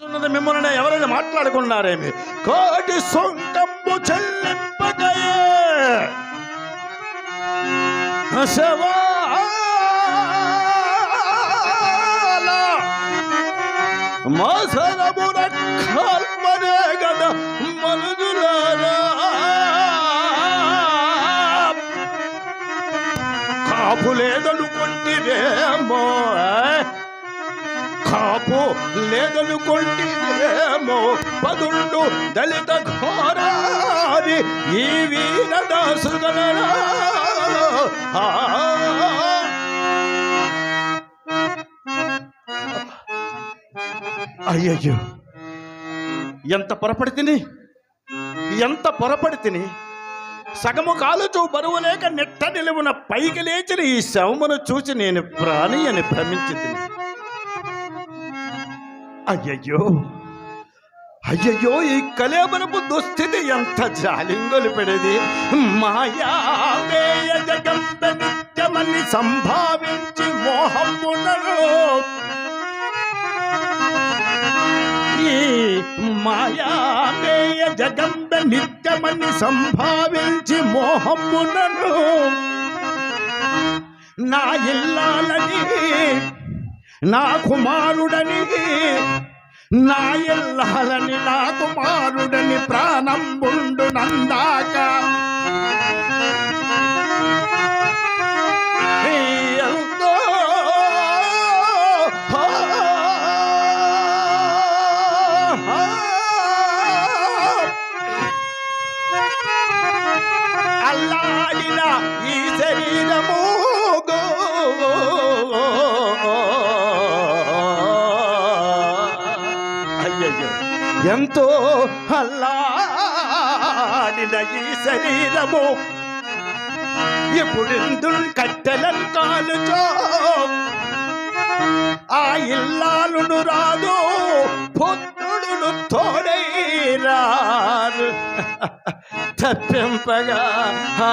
ఉన్నది మిమ్మల్ని ఎవరైనా మాట్లాడుకున్నారేమి? కోటి సొంకంబు చెల్లింపకయే. శవాల మసరమున కల్పనే గద మనుజులారా కాపు లేదనుకుంటేమో కాపు లేదనుకుంటేమో పదుండు దళిత ఘోరాది ఈ వీరదాసుగలరా. అయ్యయ్యో! ఎంత పొరపడి తిని? ఎంత పొరపడి తిని? సగము కాలుచూ బరువు లేక నిట్ట నిలువున పైకి లేచిన ఈ శవమును చూసి నేను ప్రాణి అని భ్రమించి తిని అయ్యయ్యో. అయ్యయ్యో ఈ కలేబరపు దుస్థితి ఎంత జాలింగొలి పెడేది. మాయామేయ జగంత నిత్యమని సంభావించి మోహమునరు ఈ మాయామేయ జగంత నిత్యమని సంభావించి మోహమునను నా ఇల్లాలని నా కుమారుడని నా ఎల్లాలని నా కుమారుడని ప్రాణం ఉండు నందాక. అల్లాడిన ఈ శరీరము ఎంతో అల్లాడిన ఈ శరీరము ఇప్పుడు కట్టెలను కాలుచో ఆ ఇల్లాలును రాదు పుత్రుడును తోడైరారు తప్పింపగా ఆ